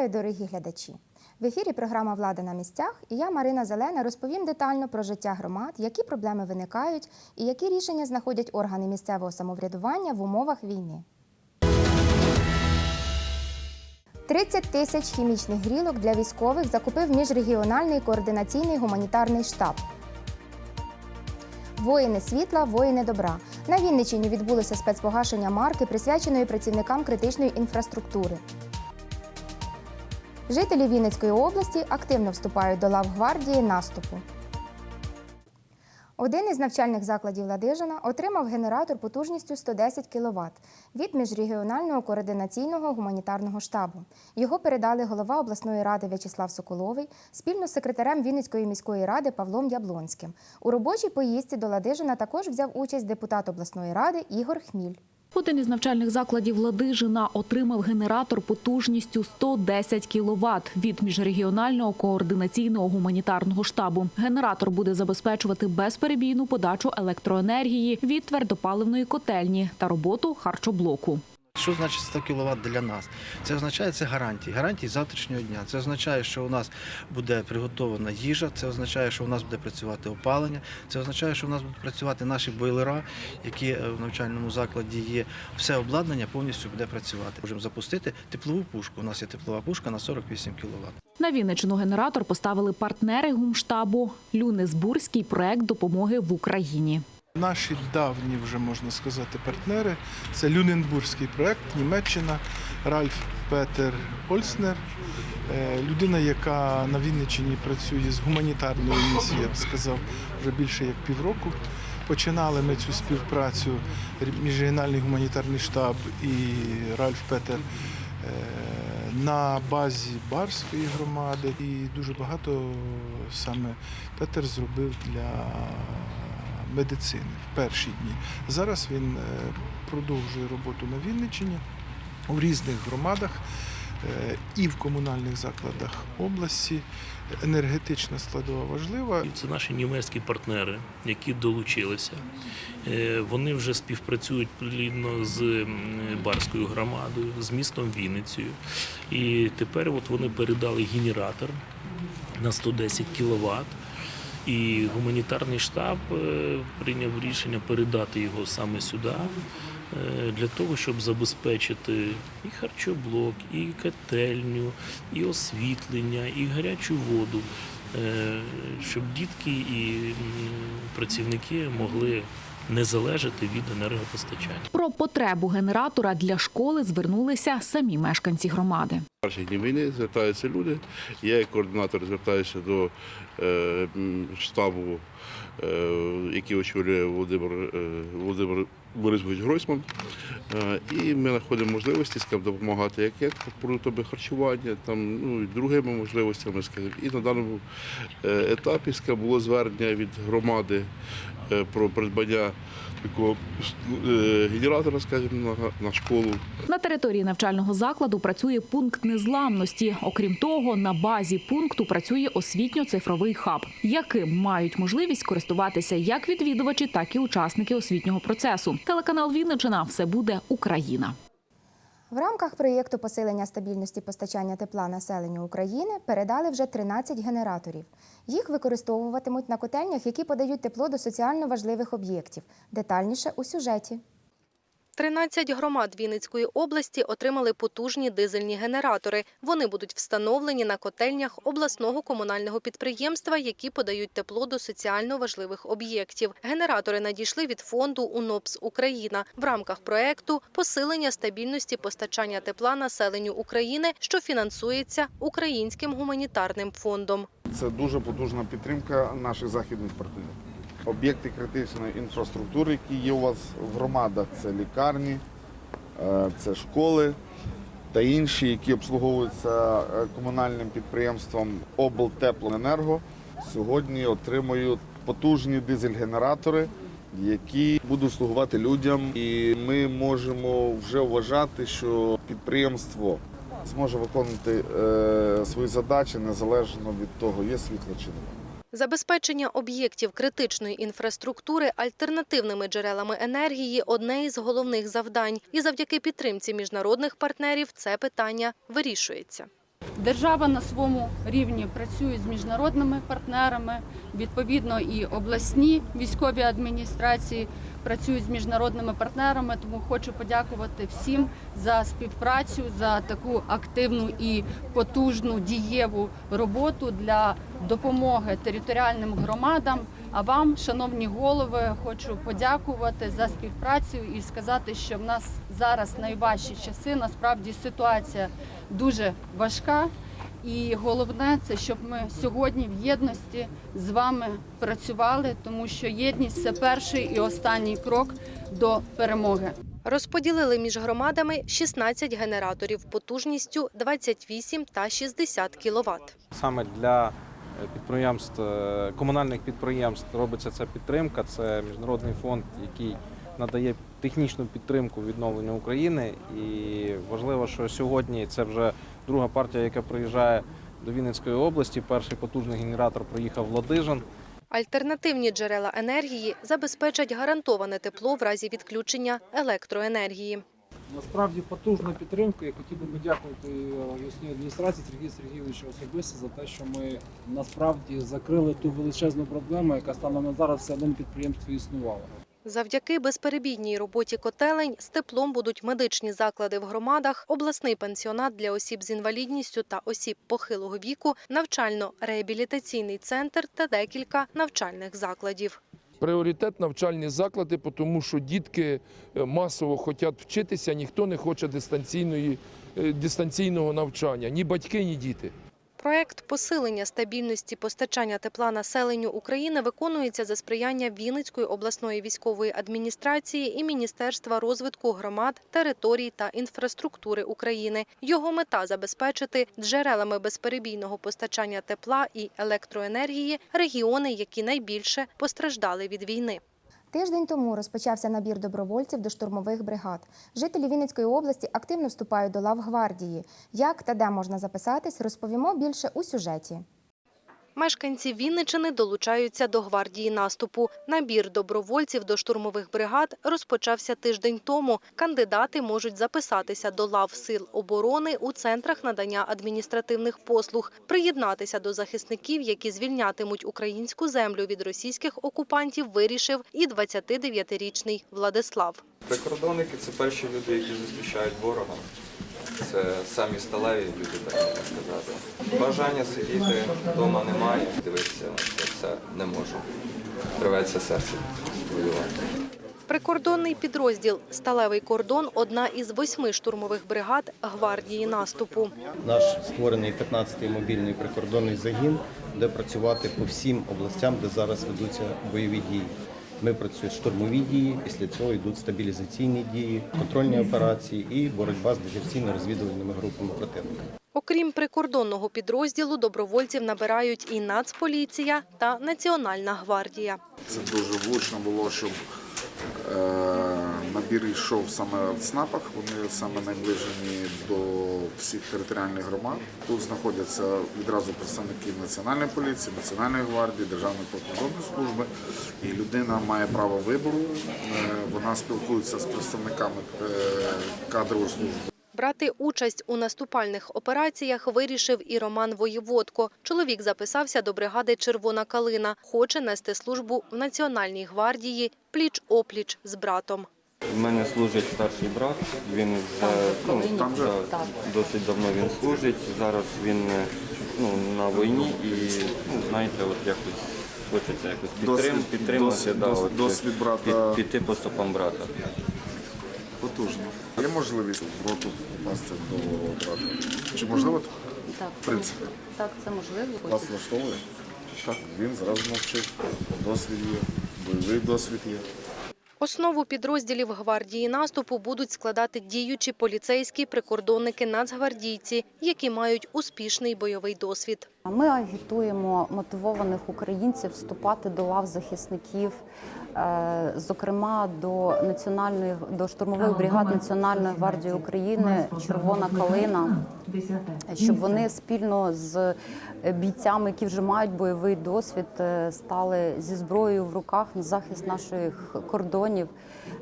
Вітаю, дорогі глядачі! В ефірі програма Влада на місцях і я, Марина Зелена, розповім детально про життя громад, які проблеми виникають і які рішення знаходять органи місцевого самоврядування в умовах війни. 30 тисяч хімічних грілок для військових закупив міжрегіональний координаційний гуманітарний штаб. Воїни світла, воїни добра. На Вінниччині відбулося спецпогашення марки, присвяченої працівникам критичної інфраструктури. Жителі Вінницької області активно вступають до лав гвардії наступу. Один із навчальних закладів Ладижина отримав генератор потужністю 110 кВт від міжрегіонального координаційного гуманітарного штабу. Його передали голова обласної ради В'ячеслав Соколовий спільно з секретарем Вінницької міської ради Павлом Яблонським. У робочій поїздці до Ладижина також взяв участь депутат обласної ради Ігор Хміль. Один із навчальних закладів Ладижина отримав генератор потужністю 110 кВт від міжрегіонального координаційного гуманітарного штабу. Генератор буде забезпечувати безперебійну подачу електроенергії від твердопаливної котельні та роботу харчоблоку. Що значить 100 кВт для нас? Це означає це гарантії, гарантії завтрашнього дня. Це означає, що у нас буде приготована їжа, це означає, що у нас буде працювати опалення, це означає, що у нас будуть працювати наші бойлера, які е, в навчальному закладі є. Все обладнання повністю буде працювати. Можемо запустити теплову пушку. У нас є теплова пушка на 48 кВт. На Вінничину генератор поставили партнери гумштабу Люнесбурзький проект допомоги в Україні. Наші давні, вже можна сказати, партнери це Люненбурзький проект, Німеччина, Ральф Петер Ольснер, е, людина, яка на Вінниччині працює з гуманітарною місією, я б сказав, вже більше як півроку. Починали ми цю співпрацю міжрегіональний гуманітарний штаб і Ральф Петер е, на базі Барської громади. І дуже багато саме Петер зробив для медицини в перші дні. Зараз він е, продовжує роботу на Вінниччині у різних громадах е, і в комунальних закладах області. Енергетична складова важлива. Це наші німецькі партнери, які долучилися. Е, Вони вже співпрацюють плідно з Барською громадою, з містом Вінницею. І тепер от вони передали генератор на 110 кВт. І гуманітарний штаб е, прийняв рішення передати його саме сюди е, для того, щоб забезпечити і харчоблок, і котельню, і освітлення, і гарячу воду, е, щоб дітки і працівники могли не залежати від енергопостачання. Про потребу генератора для школи звернулися самі мешканці громади. перші дні війни звертаються люди. Я як координатор звертаюся до е, штабу, е, який очолює Володимир, е, Володимир Борисович Гройсман. Е, і ми знаходимо можливості скажімо, допомагати як, як продуктами харчування, там, ну, і другими можливостями. Скажімо. І на даному е, етапі було звернення від громади е, про придбання такого е, генератора, скажімо, на, на школу. На території навчального закладу працює пункт незламності. Окрім того, на базі пункту працює освітньо-цифровий хаб, яким мають можливість користуватися як відвідувачі, так і учасники освітнього процесу. Телеканал Вінничина все буде Україна. В рамках проєкту посилення стабільності постачання тепла населенню України передали вже 13 генераторів. Їх використовуватимуть на котельнях, які подають тепло до соціально важливих об'єктів. Детальніше у сюжеті. 13 громад Вінницької області отримали потужні дизельні генератори. Вони будуть встановлені на котельнях обласного комунального підприємства, які подають тепло до соціально важливих об'єктів. Генератори надійшли від фонду УНОПС Україна в рамках проекту посилення стабільності постачання тепла населенню України, що фінансується Українським гуманітарним фондом. Це дуже потужна підтримка наших західних партнерів. Об'єкти критичної інфраструктури, які є у вас в громадах, це лікарні, е, це школи та інші, які обслуговуються е, комунальним підприємством облтеплоенерго, сьогодні отримують потужні дизель-генератори, які будуть слугувати людям. І ми можемо вже вважати, що підприємство зможе виконувати е, свої задачі незалежно від того, є світло чи немає. Забезпечення об'єктів критичної інфраструктури альтернативними джерелами енергії – одне із головних завдань. І завдяки підтримці міжнародних партнерів це питання вирішується. Держава на своєму рівні працює з міжнародними партнерами. Відповідно, і обласні військові адміністрації працюють з міжнародними партнерами. Тому хочу подякувати всім за співпрацю, за таку активну і потужну дієву роботу для допомоги територіальним громадам. А вам, шановні голови, хочу подякувати за співпрацю і сказати, що в нас зараз найважчі часи. Насправді ситуація дуже важка. І головне це щоб ми сьогодні в єдності з вами працювали, тому що єдність це перший і останній крок до перемоги. Розподілили між громадами 16 генераторів потужністю 28 та 60 кВт. Саме для е, підприємств, е, комунальних підприємств робиться ця підтримка. Це міжнародний фонд, який надає технічну підтримку відновленню України. І важливо, що сьогодні це вже друга партія, яка приїжджає до Вінницької області. Перший потужний генератор приїхав в Ладижин. Альтернативні джерела енергії забезпечать гарантоване тепло в разі відключення електроенергії. Насправді потужну підтримку. Я хотів би подякувати обласній адміністрації Сергію Сергійовичу особисто за те, що ми насправді закрили ту величезну проблему, яка станом на зараз все одно підприємстві існувала. Завдяки безперебійній роботі котелень з теплом будуть медичні заклади в громадах, обласний пенсіонат для осіб з інвалідністю та осіб похилого віку, навчально-реабілітаційний центр та декілька навчальних закладів. Пріоритет навчальні заклади, тому що дітки е, масово хочуть вчитися, ніхто не хоче дистанційної, е, дистанційного навчання, ні батьки, ні діти. Проект посилення стабільності постачання тепла населенню України виконується за сприяння Вінницької обласної військової адміністрації і Міністерства розвитку громад, територій та інфраструктури України. Його мета забезпечити джерелами безперебійного постачання тепла і електроенергії регіони, які найбільше постраждали від війни. Тиждень тому розпочався набір добровольців до штурмових бригад. Жителі Вінницької області активно вступають до лав гвардії. Як та де можна записатись, розповімо більше у сюжеті. Мешканці Вінничини долучаються до гвардії наступу. Набір добровольців до штурмових бригад розпочався тиждень тому. Кандидати можуть записатися до лав сил оборони у центрах надання адміністративних послуг, приєднатися до захисників, які звільнятимуть українську землю від російських окупантів. Вирішив і 29-річний Владислав. Прикордонники це перші люди, які зустрічають ворога. Це самі сталеві люди, так можна сказати. Бажання сидіти вдома немає, дивитися на це все не можу. Рветься серце воювати. Прикордонний підрозділ Сталевий кордон одна із восьми штурмових бригад гвардії наступу. Наш створений 15-й мобільний прикордонний загін, де працювати по всім областям, де зараз ведуться бойові дії. Ми працюємо штурмові дії, після цього йдуть стабілізаційні дії, контрольні операції і боротьба з диверсійно-розвідувальними групами противника. Окрім прикордонного підрозділу, добровольців набирають і Нацполіція та Національна гвардія. Це дуже влучно було, щоб е, набір йшов саме в ЦНАПах. Вони саме наближені до всіх територіальних громад. Тут знаходяться відразу представники Національної поліції, Національної гвардії, Державної прикордонної служби. І людина має право вибору. Е, вона спілкується з представниками е, кадрової служби. Брати участь у наступальних операціях вирішив і Роман Воєводко. Чоловік записався до бригади Червона калина. Хоче нести службу в Національній гвардії пліч-опліч з братом. У мене служить старший брат. Він вже ну, Там досить давно він служить. Зараз він ну, на війні і ну, знаєте, от якось хочеться якось підтрим, Досвід- підтримати, досвід- да, досвід- от, досвід брата. під- піти по стопам брата. Потужно. Є можливість в роту попасти до брата? Чи можливо? Так, В принципі. так це можливо. Вас влаштовує? Так. Він зразу навчив. Досвід є, бойовий досвід є. Основу підрозділів гвардії наступу будуть складати діючі поліцейські прикордонники нацгвардійці, які мають успішний бойовий досвід. Ми агітуємо мотивованих українців вступати до лав захисників зокрема до національної до штурмових бригад Національної гвардії України Червона калина, щоб вони спільно з бійцями, які вже мають бойовий досвід, е, стали зі зброєю в руках на захист наших кордонів,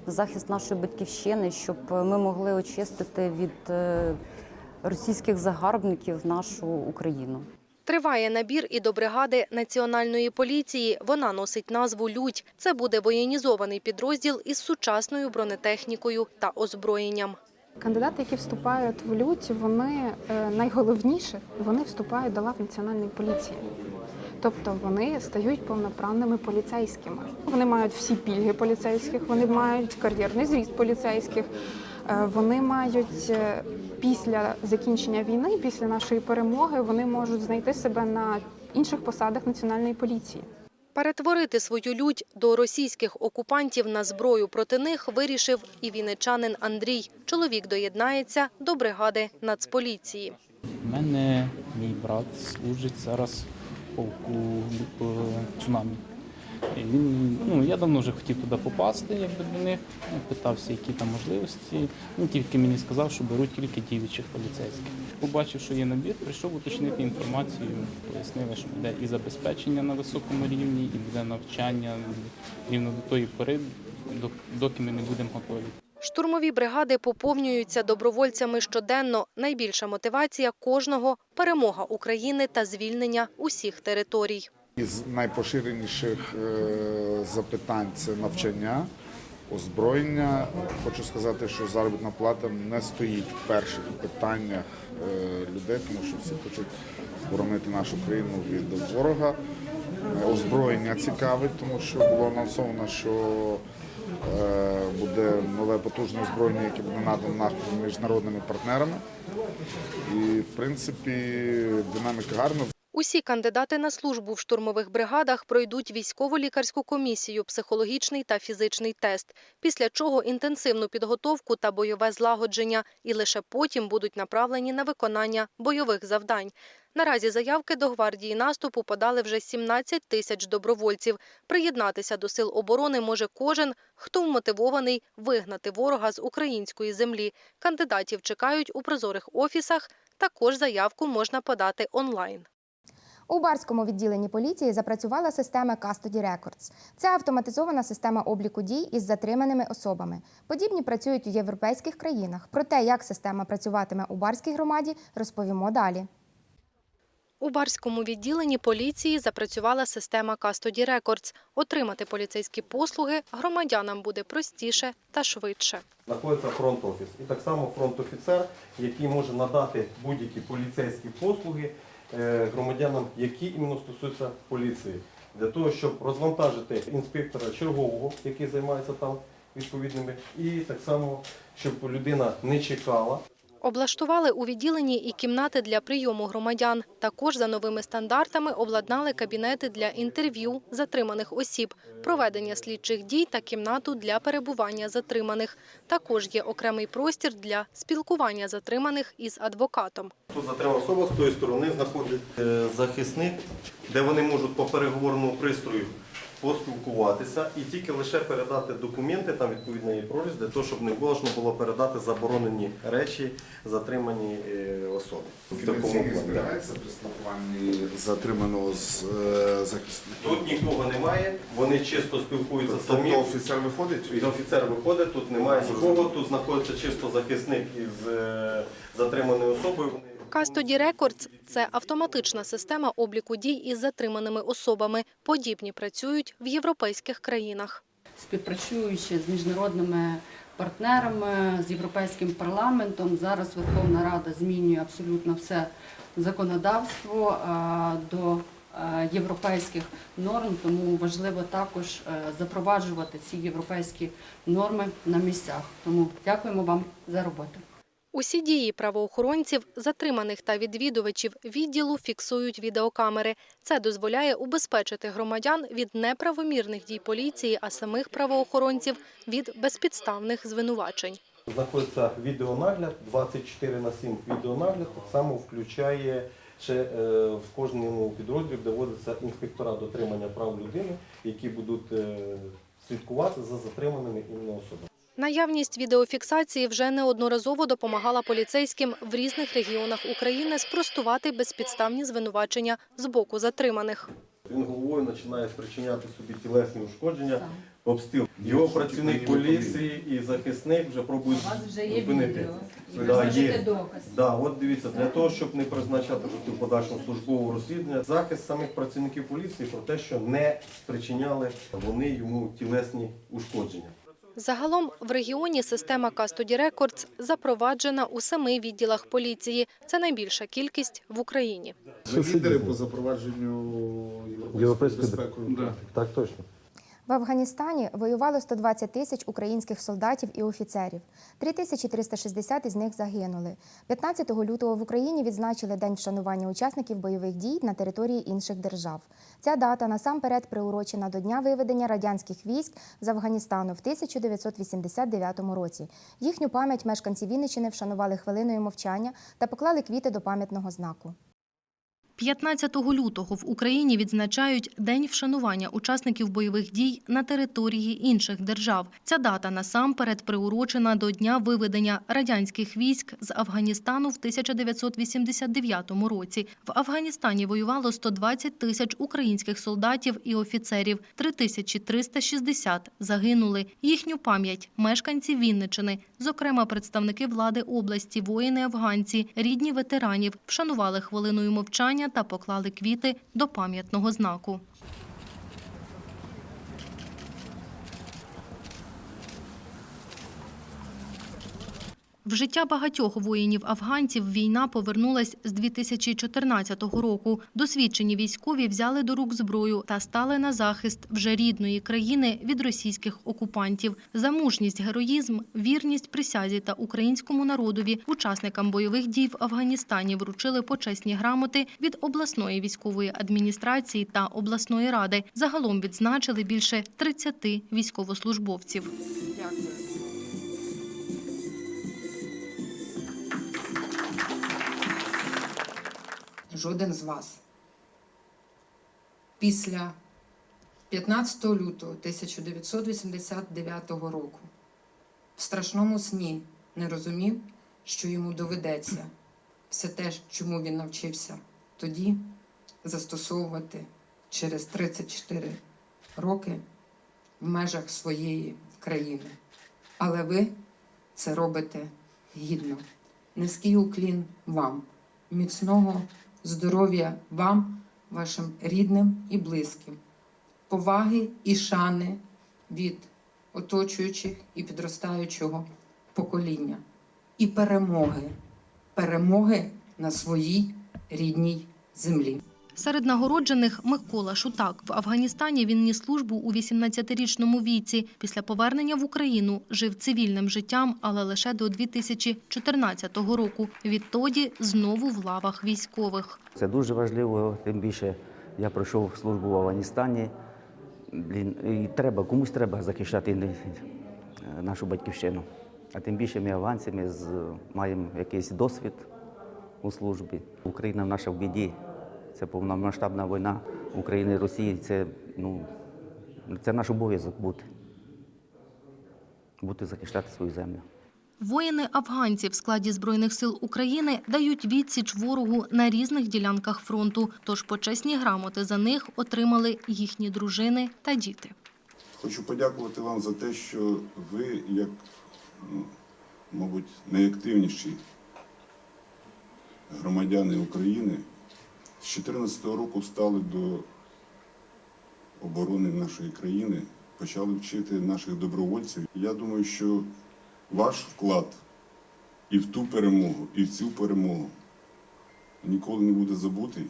на захист нашої батьківщини, щоб ми могли очистити від е, російських загарбників нашу Україну. Триває набір і до бригади національної поліції. Вона носить назву Людь. Це буде воєнізований підрозділ із сучасною бронетехнікою та озброєнням. Кандидати, які вступають в люті, вони е, найголовніше вони вступають до лав національної поліції. Тобто вони стають повноправними поліцейськими. Вони мають всі пільги поліцейських, вони мають кар'єрний зріст поліцейських. Е, Вони мають е, після закінчення війни, після нашої перемоги, вони можуть знайти себе на інших посадах національної поліції. Перетворити свою лють до російських окупантів на зброю проти них вирішив і вінничанин Андрій. Чоловік доєднається до бригади Нацполіції. У мене мій брат служить зараз в полку е, цунамі. Він, ну, я давно вже хотів туди попасти, якби до них. Ну, Питався, які там можливості. Він тільки мені сказав, що беруть тільки діючих поліцейських. Побачив, що є набір, прийшов уточнити інформацію. Пояснили, що буде і забезпечення на високому рівні, і буде навчання рівно до тої пори, доки ми не будемо готові. Штурмові бригади поповнюються добровольцями щоденно. Найбільша мотивація кожного – перемога України та звільнення усіх територій. Із найпоширеніших е, запитань це навчання, озброєння. Хочу сказати, що заробітна плата не стоїть в перших питаннях е, людей, тому що всі хочуть боронити нашу країну від ворога. Озброєння цікавить, тому що було анонсовано, що е, буде нове потужне озброєння, яке буде надано нашими міжнародними партнерами. І, в принципі, динаміка гарна. Усі кандидати на службу в штурмових бригадах пройдуть військово-лікарську комісію, психологічний та фізичний тест, після чого інтенсивну підготовку та бойове злагодження, і лише потім будуть направлені на виконання бойових завдань. Наразі заявки до гвардії наступу подали вже 17 тисяч добровольців. Приєднатися до сил оборони може кожен, хто вмотивований вигнати ворога з української землі. Кандидатів чекають у прозорих офісах. Також заявку можна подати онлайн. У барському відділенні поліції запрацювала система Custody Records. Це автоматизована система обліку дій із затриманими особами. Подібні працюють у європейських країнах. Про те, як система працюватиме у барській громаді, розповімо далі. У барському відділенні поліції запрацювала система Custody Records. Отримати поліцейські послуги громадянам буде простіше та швидше. знаходиться фронт-офіс. І так само фронт-офіцер, який може надати будь-які поліцейські послуги громадянам, які іменно стосуються поліції, для того, щоб розвантажити інспектора чергового, який займається там відповідними, і так само, щоб людина не чекала. Облаштували у відділенні і кімнати для прийому громадян. Також за новими стандартами обладнали кабінети для інтерв'ю затриманих осіб, проведення слідчих дій та кімнату для перебування затриманих. Також є окремий простір для спілкування затриманих із адвокатом. Тут затримана особа з тої сторони знаходить е, захисник, де вони можуть по переговорному пристрою поспілкуватися і тільки лише передати документи, там відповідно є проріз, для того, щоб не можна було передати заборонені речі затриманій е, особі. В такому при спілкуванні затриманого з е, захисником. Тут нікого немає, вони чисто спілкуються самі. Тобто офіцер виходить? Офіцер виходить, тут немає нікого, тут знаходиться чисто захисник із е, затриманою особою. Custody Records – це автоматична система обліку дій із затриманими особами. Подібні працюють в європейських країнах. співпрацюючи з міжнародними партнерами, з європейським парламентом. Зараз Верховна Рада змінює абсолютно все законодавство до е, європейських норм, тому важливо також е, запроваджувати ці європейські норми на місцях. Тому дякуємо вам за роботу. Усі дії правоохоронців, затриманих та відвідувачів відділу фіксують відеокамери. Це дозволяє убезпечити громадян від неправомірних дій поліції, а самих правоохоронців від безпідставних звинувачень. знаходиться відеонагляд, 24 на 7 відеонагляд, так само включає ще е, в кожному підрозділі доводиться інспектора дотримання прав людини, які будуть е, слідкувати за затриманими іменно особами. Наявність відеофіксації вже неодноразово допомагала поліцейським в різних регіонах України спростувати безпідставні звинувачення з боку затриманих. Він головою починає спричиняти собі тілесні ушкодження, обстил. Його працівник поліції і захисник вже пробують зупинити. Да, є. Да, от дивіться, для того, щоб не призначати в подальшому службового розслідування, захист самих працівників поліції про те, що не спричиняли вони йому тілесні ушкодження. Загалом в регіоні система Custody Records запроваджена у семи відділах поліції. Це найбільша кількість в Україні. Ви лідери по запровадженню європейської безпеки. Так точно. В Афганістані воювало 120 тисяч українських солдатів і офіцерів. 3360 із них загинули. 15 лютого в Україні відзначили День вшанування учасників бойових дій на території інших держав. Ця дата насамперед приурочена до дня виведення радянських військ з Афганістану в 1989 році. Їхню пам'ять мешканці Вінниччини вшанували хвилиною мовчання та поклали квіти до пам'ятного знаку. 15 лютого в Україні відзначають День вшанування учасників бойових дій на території інших держав. Ця дата насамперед приурочена до дня виведення радянських військ з Афганістану в 1989 році. В Афганістані воювало 120 тисяч українських солдатів і офіцерів. 3360 загинули. Їхню пам'ять мешканці Вінничини, зокрема представники влади області, воїни-афганці, рідні ветеранів, вшанували хвилиною мовчання та поклали квіти до пам'ятного знаку. В життя багатьох воїнів-афганців війна повернулась з 2014 року. Досвідчені військові взяли до рук зброю та стали на захист вже рідної країни від російських окупантів. За мужність, героїзм, вірність присязі та українському народові учасникам бойових дій в Афганістані вручили почесні грамоти від обласної військової адміністрації та обласної ради. Загалом відзначили більше 30 військовослужбовців. Жоден з вас. Після 15 лютого 1989 року в страшному сні не розумів, що йому доведеться все те, чому він навчився тоді, застосовувати через 34 роки в межах своєї країни. Але ви це робите гідно. Низький уклін вам, міцного здоров'я вам, вашим рідним і близьким, поваги і шани від оточуючих і підростаючого покоління, і перемоги, перемоги на своїй рідній землі. Серед нагороджених Микола Шутак. В Афганістані він ніс службу у 18-річному віці. Після повернення в Україну жив цивільним життям, але лише до 2014 року. Відтоді знову в лавах військових. Це дуже важливо, тим більше я пройшов службу в Афганістані. Блін, і треба, комусь треба захищати е, нашу батьківщину. А тим більше ми афганці, ми маємо якийсь досвід у службі. Україна наша в біді. Це повномасштабна війна України і Росії. Це, ну, це наш обов'язок бути. Бути захищати свою землю. Воїни афганці в складі збройних сил України дають відсіч ворогу на різних ділянках фронту. Тож почесні грамоти за них отримали їхні дружини та діти. Хочу подякувати вам за те, що ви, як, ну, мабуть, найактивніші громадяни України, з 2014 року стали до оборони нашої країни, почали вчити наших добровольців. Я думаю, що ваш вклад і в ту перемогу, і в цю перемогу ніколи не буде забутий.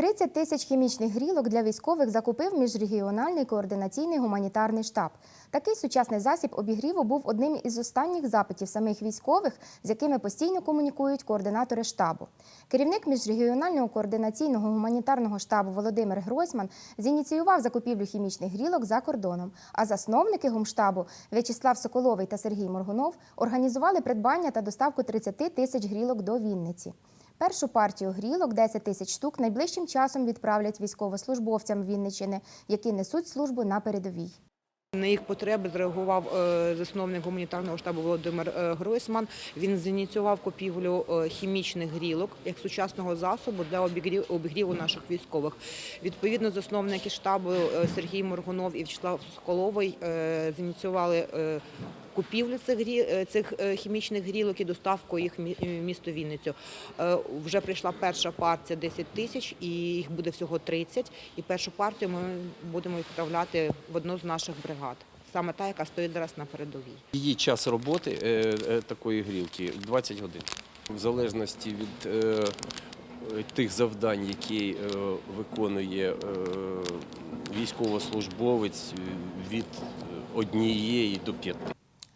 30 тисяч хімічних грілок для військових закупив міжрегіональний координаційний гуманітарний штаб. Такий сучасний засіб обігріву був одним із останніх запитів самих військових, з якими постійно комунікують координатори штабу. Керівник міжрегіонального координаційного гуманітарного штабу Володимир Гройсман зініціював закупівлю хімічних грілок за кордоном. А засновники гумштабу В'ячеслав Соколовий та Сергій Моргунов організували придбання та доставку 30 тисяч грілок до Вінниці. Першу партію грілок 10 тисяч штук найближчим часом відправлять військовослужбовцям Вінничини, які несуть службу на передовій. На їх потреби зреагував е, засновник гуманітарного штабу Володимир е, Гройсман. Він зініціював купівлю е, хімічних грілок як сучасного засобу для обігрів- обігріву наших військових. Відповідно, засновники штабу Сергій Моргунов і Вячеслав Соколовий е, зініціювали купівлю цих грі- е, цих е, хімічних грілок і доставку їх в місто Вінницю. Е, Вже прийшла перша партія 10 тисяч, і їх буде всього 30. І першу партію ми будемо відправляти в одну з наших бригад. Саме та, яка стоїть зараз на передовій. Її час роботи е, е, такої грілки 20 годин. В залежності від е, е, тих завдань, які е, виконує е, військовослужбовець е, від однієї до п'яти.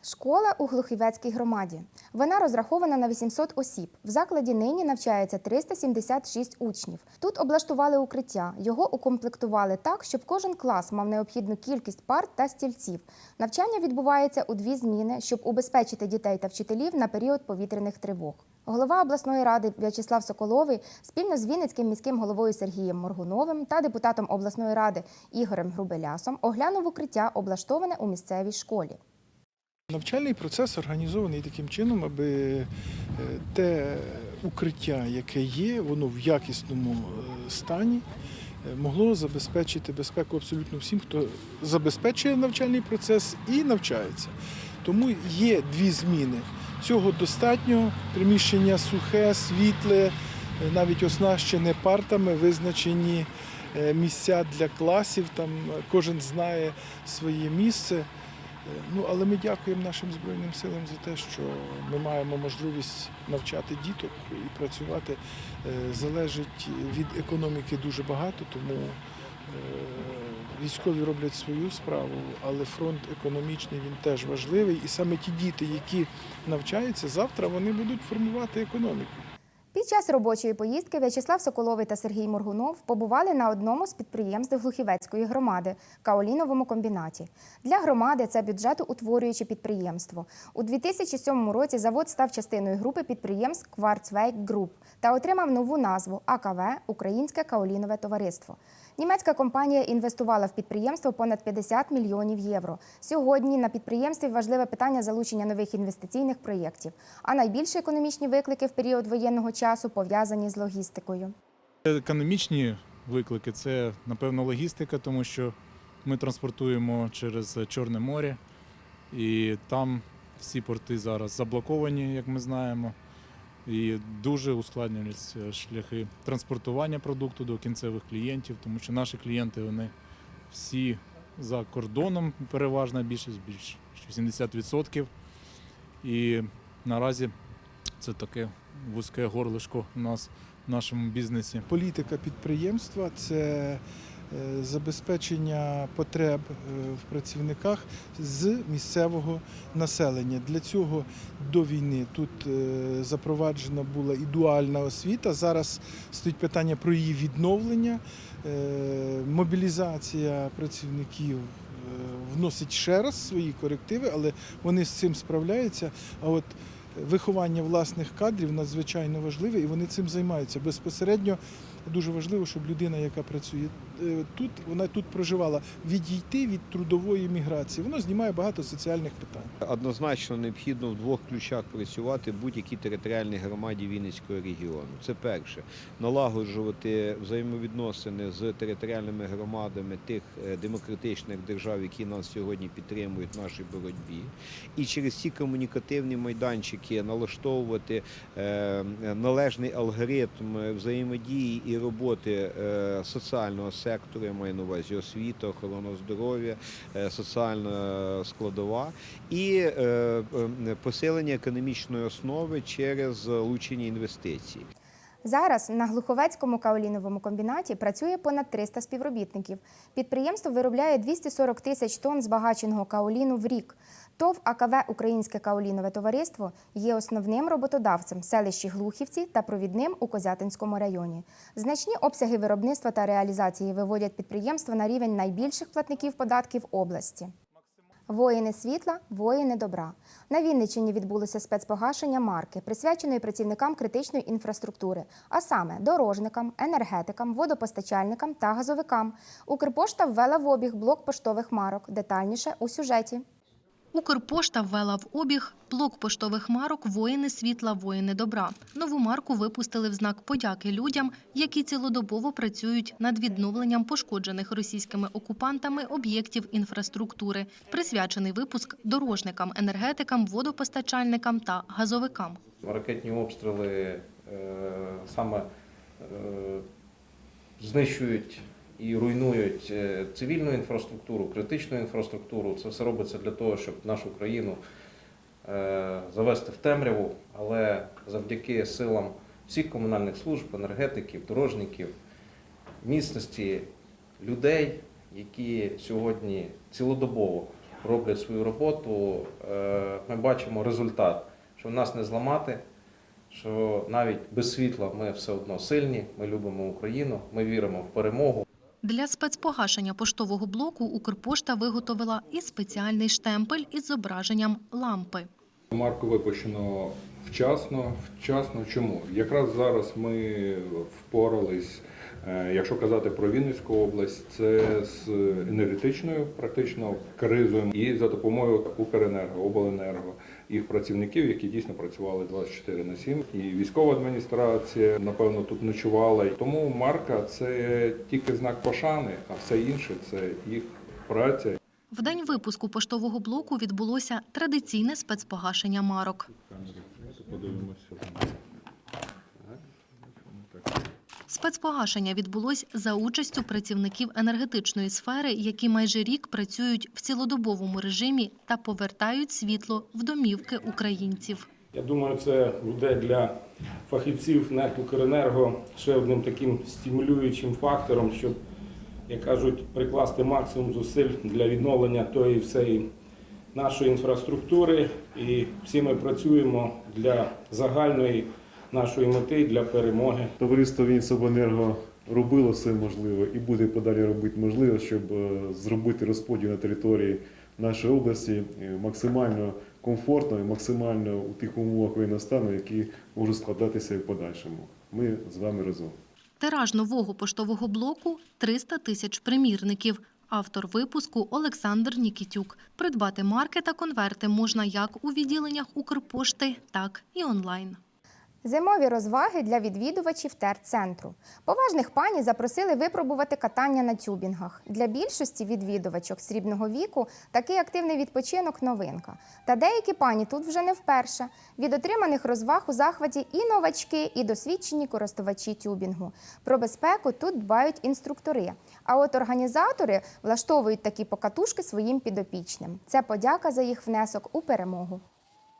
Школа у Глухівецькій громаді. Вона розрахована на 800 осіб. В закладі нині навчається 376 учнів. Тут облаштували укриття. Його укомплектували так, щоб кожен клас мав необхідну кількість парт та стільців. Навчання відбувається у дві зміни, щоб убезпечити дітей та вчителів на період повітряних тривог. Голова обласної ради В'ячеслав Соколовий спільно з Вінницьким міським головою Сергієм Моргуновим та депутатом обласної ради Ігорем Грубелясом оглянув укриття, облаштоване у місцевій школі. Навчальний процес організований таким чином, аби е, те укриття, яке є, воно в якісному е, стані е, могло забезпечити безпеку абсолютно всім, хто забезпечує навчальний процес і навчається. Тому є дві зміни. Цього достатньо. Приміщення сухе, світле, навіть оснащене партами, визначені місця для класів. Там кожен знає своє місце. Е, Ну, але ми дякуємо нашим Збройним силам за те, що ми маємо можливість навчати діток і працювати. Е, Залежить від економіки дуже багато, тому е, військові роблять свою справу, але фронт економічний він теж важливий. І саме ті діти, які навчаються, завтра вони будуть формувати економіку. Під час робочої поїздки В'ячеслав Соколовий та Сергій Моргунов побували на одному з підприємств Глухівецької громади Каоліновому комбінаті. Для громади це бюджетоутворююче підприємство. У 2007 році завод став частиною групи підприємств Кварцвейк Груп та отримав нову назву АКВ Українське Каолінове товариство. Німецька компанія інвестувала в підприємство понад 50 мільйонів євро. Сьогодні на підприємстві важливе питання залучення нових інвестиційних проєктів. А найбільші економічні виклики в період воєнного часу пов'язані з логістикою. Економічні виклики це, напевно, логістика, тому що ми транспортуємо через Чорне море, і там всі порти зараз заблоковані, як ми знаємо. І дуже ускладнюються шляхи транспортування продукту до кінцевих клієнтів, тому що наші клієнти вони всі за кордоном, переважна більшість, більш 70%. І наразі це таке вузьке горлишко у нас в нашому бізнесі. Політика підприємства це е, забезпечення потреб е, в працівниках з місцевого населення. Для цього до війни тут е, запроваджена була і дуальна освіта. Зараз стоїть питання про її відновлення, Е, мобілізація працівників. е, Вносить ще раз свої корективи, але вони з цим справляються. А от виховання власних кадрів надзвичайно важливе, і вони цим займаються. Безпосередньо дуже важливо, щоб людина, яка працює е, тут, вона тут проживала, відійти від трудової міграції. Воно знімає багато соціальних питань. Однозначно необхідно в двох ключах працювати будь-якій територіальній громаді Вінницького регіону. Це перше налагоджувати взаємовідносини з територіальними громадами тих е, демократичних держав, які нас сьогодні підтримують в нашій боротьбі, і через ці комунікативні майданчики налаштовувати е, належний алгоритм взаємодії і роботи е, соціального сектору, я маю на увазі освіта, охорона здоров'я, е, соціальна складова і е, е, посилення економічної основи через залучення інвестицій. Зараз на Глуховецькому каоліновому комбінаті працює понад 300 співробітників. Підприємство виробляє 240 тисяч тонн збагаченого каоліну в рік. ТОВ АКВ Українське каолінове товариство є основним роботодавцем в селищі Глухівці та провідним у Козятинському районі. Значні обсяги виробництва та реалізації виводять підприємство на рівень найбільших платників податків області. Воїни світла, воїни добра. На Вінниччині відбулося спецпогашення марки, присвяченої працівникам критичної інфраструктури, а саме дорожникам, енергетикам, водопостачальникам та газовикам. Укрпошта ввела в обіг блок поштових марок. Детальніше у сюжеті. Укрпошта ввела в обіг блок поштових марок Воїни світла, воїни добра. Нову марку випустили в знак подяки людям, які цілодобово працюють над відновленням пошкоджених російськими окупантами об'єктів інфраструктури. Присвячений випуск дорожникам, енергетикам, водопостачальникам та газовикам. Ракетні обстріли е, саме е, знищують і руйнують е, цивільну інфраструктуру, критичну інфраструктуру. Це все робиться для того, щоб нашу країну е, завести в темряву, але завдяки силам всіх комунальних служб, енергетиків, дорожників, міцності людей, які сьогодні цілодобово роблять свою роботу, е, ми бачимо результат, що нас не зламати, що навіть без світла ми все одно сильні, ми любимо Україну, ми віримо в перемогу. Для спецпогашення поштового блоку Укрпошта виготовила і спеціальний штемпель із зображенням лампи. Марку випущено вчасно. Вчасно чому? Якраз зараз ми впорались, якщо казати про Вінницьку область, це з енергетичною практично кризою і за допомогою Укренерго, обленерго, їх працівників, які дійсно працювали 24 на 7. І військова адміністрація, напевно, тут ночувала. Тому марка це тільки знак пошани, а все інше це їх праця. В день випуску поштового блоку відбулося традиційне спецпогашення марок. Спецпогашення відбулось за участю працівників енергетичної сфери, які майже рік працюють в цілодобовому режимі та повертають світло в домівки українців. Я думаю, це буде для фахівців НЕК «Укренерго» ще одним таким стимулюючим фактором, щоб, як кажуть, прикласти максимум зусиль для відновлення тої всієї нашої інфраструктури. І всі ми працюємо для загальної нашої мети для перемоги. Товариство Вінницобленерго робило все можливе і буде подалі робити можливе, щоб е, зробити розподіл на території нашої області е, максимально комфортно і максимально у тих умовах воєнного стану, які можуть складатися і в подальшому. Ми з вами разом. Тираж нового поштового блоку 300 тисяч примірників. Автор випуску Олександр Нікітюк. Придбати марки та конверти можна як у відділеннях Укрпошти, так і онлайн. Зимові розваги для відвідувачів терцентру. Поважних пані запросили випробувати катання на тюбінгах. Для більшості відвідувачок срібного віку такий активний відпочинок новинка. Та деякі пані тут вже не вперше. Від отриманих розваг у захваті і новачки, і досвідчені користувачі тюбінгу. Про безпеку тут дбають інструктори. А от організатори влаштовують такі покатушки своїм підопічним. Це подяка за їх внесок у перемогу.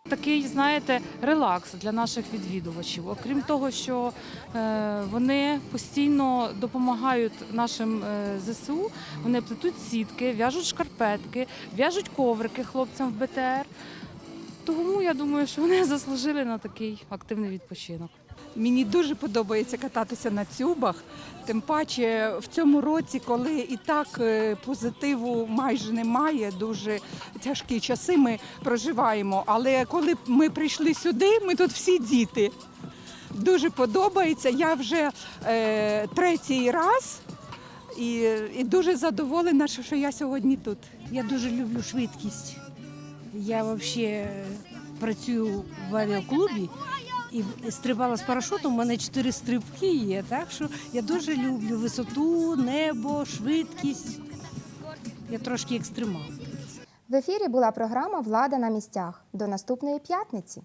Такий, знаєте, релакс для наших відвідувачів. Окрім того, що е, вони постійно допомагають нашим е, ЗСУ, вони плетуть сітки, в'яжуть шкарпетки, в'яжуть коврики хлопцям в БТР. Тому я думаю, що вони заслужили на такий активний відпочинок. Мені дуже подобається кататися на тюбах, тим паче в цьому році, коли і так е, позитиву майже немає, дуже тяжкі часи ми проживаємо. Але коли ми прийшли сюди, ми тут всі діти. Дуже подобається. Я вже е, третій раз і, і дуже задоволена, що я сьогодні тут. Я дуже люблю швидкість. Я взагалі працюю в авіаклубі і стрибала з парашутом. У мене чотири стрибки є. Так що я дуже люблю висоту, небо, швидкість. Я трошки екстремал. В ефірі була програма Влада на місцях. До наступної п'ятниці.